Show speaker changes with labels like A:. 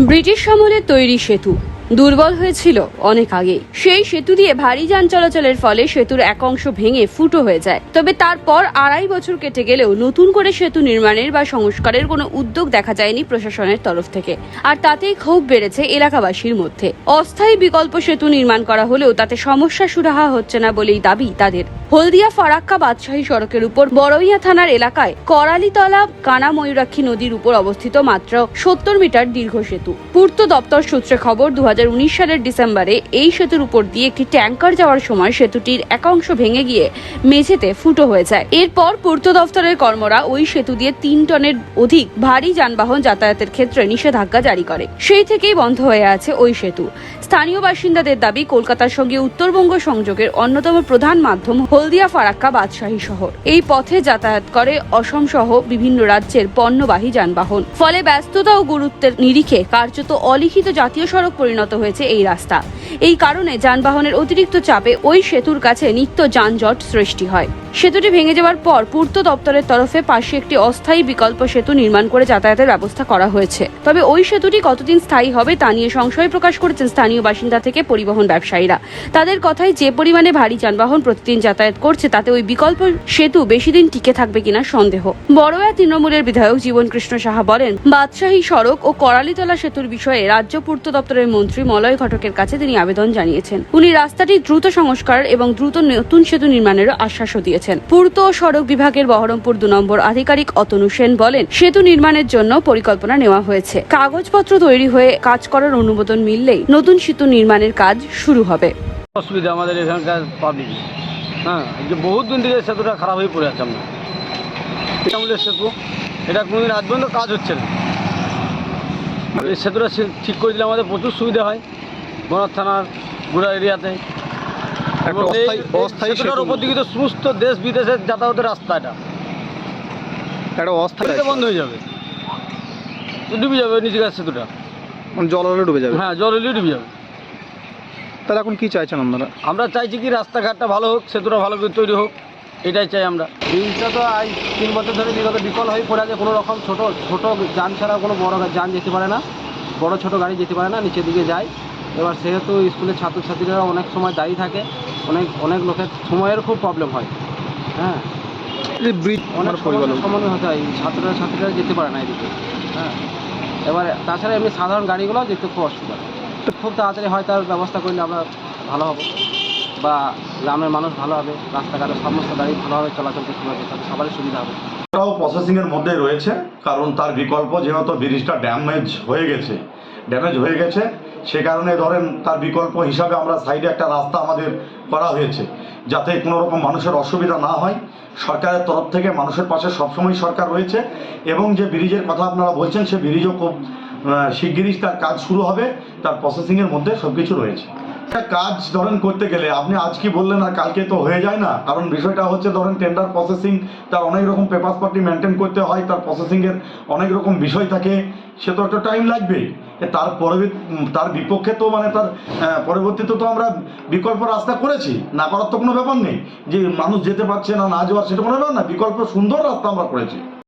A: British আমলে তৈরি সেতু। দুর্বল হয়েছিল অনেক আগে সেই সেতু দিয়ে ভারী যান চলাচলের ফলে সেতুর এক অংশ ভেঙে ফুটো হয়ে যায়। তবে তারপর আড়াই বছর কেটে গেলেও নতুন করে সেতু নির্মাণের বা সংস্কারের কোনো উদ্যোগ দেখা যায়নি প্রশাসনের তরফ থেকে। আর তাতেই ক্ষোভ বেড়েছে এলাকাবাসীর মধ্যে। অস্থায়ী বিকল্প সেতু নির্মাণ করা হলেও তাতে সমস্যা সুরাহা হচ্ছে না বলেই দাবি তাদের। হলদিয়া ফারাক্কা বাদশাহী সড়কের উপর বড়ইয়া থানার এলাকায় করালিতলা কানা ময়ূরাক্ষী নদীর উপর অবস্থিত মাত্র সত্তর মিটার দীর্ঘ সেতু। পূর্ত দপ্তর সূত্রে খবর দু হাজার উনিশ সালের ডিসেম্বরে এই সেতুর উপর দিয়ে একটি ট্যাঙ্কার যাওয়ার সময় সেতুটির এক অংশ ভেঙে গিয়ে মেঝেতে ফুটো হয়ে যায়। এরপর পূর্ত দপ্তরের কর্মরা ওই সেতু দিয়ে তিন টনের অধিক ভারী যানবাহন যাতায়াতের ক্ষেত্রে নিষেধাজ্ঞা জারি করে। সেই থেকেই বন্ধ হয়ে আছে ওই সেতু। স্থানীয় বাসিন্দাদের দাবি, কলকাতার সঙ্গে উত্তরবঙ্গ সংযোগের অন্যতম প্রধান মাধ্যম হলদিয়া ফারাক্কা বাদশাহী শহর। এই পথে যাতায়াত করে অসম সহ বিভিন্ন রাজ্যের পণ্যবাহী যানবাহন। ফলে ব্যস্ততা ও গুরুত্বের নিরিখে কার্যত অলিখিত জাতীয় সড়ক পরিণত হয়েছে এই রাস্তা। এই কারণে যানবাহনের অতিরিক্ত চাপে ওই সেতুর কাছে নিত্য যানজট সৃষ্টি হয়। সেতুটি ভেঙে যাওয়ার পর পূর্ত দপ্তরের তরফে পাশে একটি অস্থায়ী বিকল্প সেতু নির্মাণ করে যাতায়াতের ব্যবস্থা করা হয়েছে। তবে ওই সেতুটি কতদিন স্থায়ী হবে তা নিয়ে সংশয় প্রকাশ করেছেন স্থানীয় বাসিন্দা থেকে পরিবহন ব্যবসায়ীরা। তাদের কথায় যে পরিমাণে ভারী যানবাহন প্রতিদিন যাতায়াত করছে, তাতে ওই বিকল্প সেতু বেশি দিন টিকে থাকবে কিনা সন্দেহ। বড়য়া তৃণমূলের বিধায়ক জীবন কৃষ্ণ সাহা বলেন, বাদশাহী সড়ক ও করালিতলা সেতুর বিষয়ে রাজ্য পূর্ত দপ্তরের মন্ত্রী মলয় ঘটকের কাছে তিনি আবেদন জানিয়েছেন। উনি রাস্তাটি দ্রুত সংস্কার এবং দ্রুত নতুন সেতু নির্মাণেরও আশ্বাসও দিয়েছেন। পূর্ত সড়ক বিভাগের বহরমপুর দু নম্বর আধিকারিক অতনু সেন বলেন, সেতু নির্মাণের জন্য পরিকল্পনা নেওয়া হয়েছে। কাগজপত্র তৈরি হয়ে কাজ করার অনুমোদন মিললেই নতুন সেতু নির্মাণের কাজ শুরু হবে।
B: অসুবিধা আমাদের এখানকার পাবলিক হ্যাঁ যে বহুত দিন থেকে সেতুটা খারাপ হয়ে পড়ে আছে আমরা। সেতু। এটা কোনোদিন আজ পর্যন্ত কাজ হচ্ছে না। সেতুটা ঠিক করে দিলে আমাদের প্রচুর সুবিধা হয়। বনার থানার গুড়া এরিয়াতে।
C: একটা অস্থায়ী-
B: এই সেতুটার উপর দিকে তো সমস্ত দেশ বিদেশের যাতায়াতের রাস্তা এটা।
C: একটা অস্থায়ী
B: বন্ধ হয়ে যাবে। ডুবে যাবে নিচেকার সেতুটা।
C: মানে জল হলে ডুবে যাবে।
B: হ্যাঁ জল এলেই ডুবে যাবে।
C: তাহলে এখন কি চাইছেন আপনারা?
B: আমরা চাইছি কি রাস্তাঘাটটা ভালো হোক সেতুটা ভালো করে তৈরি হোক এটাই চাই আমরা।
D: ব্রিজটা তো আজ তিন বছর ধরে বিগত বিকল হয়ে পড়ে আছে কোনো রকম ছোট ছোট যান ছাড়া কোনো বড় যান যেতে পারে না। বড় ছোট গাড়ি যেতে পারে না নিচের দিকে যায়। এবার সেহেতু স্কুলের ছাত্রছাত্রীরা অনেক সময় দাঁড়িয়ে থাকে অনেক অনেক লোকের সময়ের খুব প্রবলেম হয়। হ্যাঁ।
C: এই ব্রিজ
D: অনেক
C: পরিকল্পনা
D: হতে হয় ছাত্ররা ছাত্রীরা যেতে পারে না এদিকে। হ্যাঁ। এবার তাছাড়া এমনি সাধারণ গাড়িগুলো যেতে খুব অসুবিধা। খুব তাড়াতাড়ি হয় তার ব্যবস্থা করলে আমরা ভালো হব। বা গ্রামের মানুষ ভালো হবে রাস্তাঘাটে সমস্ত গাড়ি ভালোভাবে চলাচল করতে পারবে তাতে সবারই সুবিধা হবে।
E: তাও প্রসেসিং এর মধ্যে রয়েছে কারণ তার বিকল্প যেহেতু ব্রিজটা ড্যামেজ হয়ে গেছে ড্যামেজ হয়ে গেছে। সে কারণে ধরেন তার বিকল্প হিসাবে আমরা সাইডে একটা রাস্তা আমাদের করা হয়েছে, যাতে কোনো রকম মানুষের অসুবিধা না হয়। সরকারের তরফ থেকে মানুষের পাশে সবসময় সরকার রয়েছে এবং যে ব্রিজের কথা আপনারা বলছেন, সে ব্রিজও খুব শিগগিরই তার কাজ শুরু হবে, তার প্রসেসিংয়ের মধ্যে সব কিছু রয়েছে। একটা কাজ ধরেন করতে গেলে, আপনি আজ কি বললেন আর কালকে তো হয়ে যায় না? কারণ বিষয়টা হচ্ছে ধরেন টেন্ডার প্রসেসিং তার অনেক রকম পেপার পার্টি মেনটেন করতে হয়, তার প্রসেসিংয়ের অনেক রকম বিষয় থাকে, সে তো একটা টাইম লাগবেই। তার তার বিপক্ষে তো মানে তার পরবর্তীতে তো আমরা বিকল্প রাস্তা করেছি। না করার তো কোনো ব্যাপার নেই। যে মানুষ যেতে পারছে না না যাওয়ার সেটা কোনো ব্যাপার না, বিকল্প সুন্দর রাস্তা আমরা করেছি।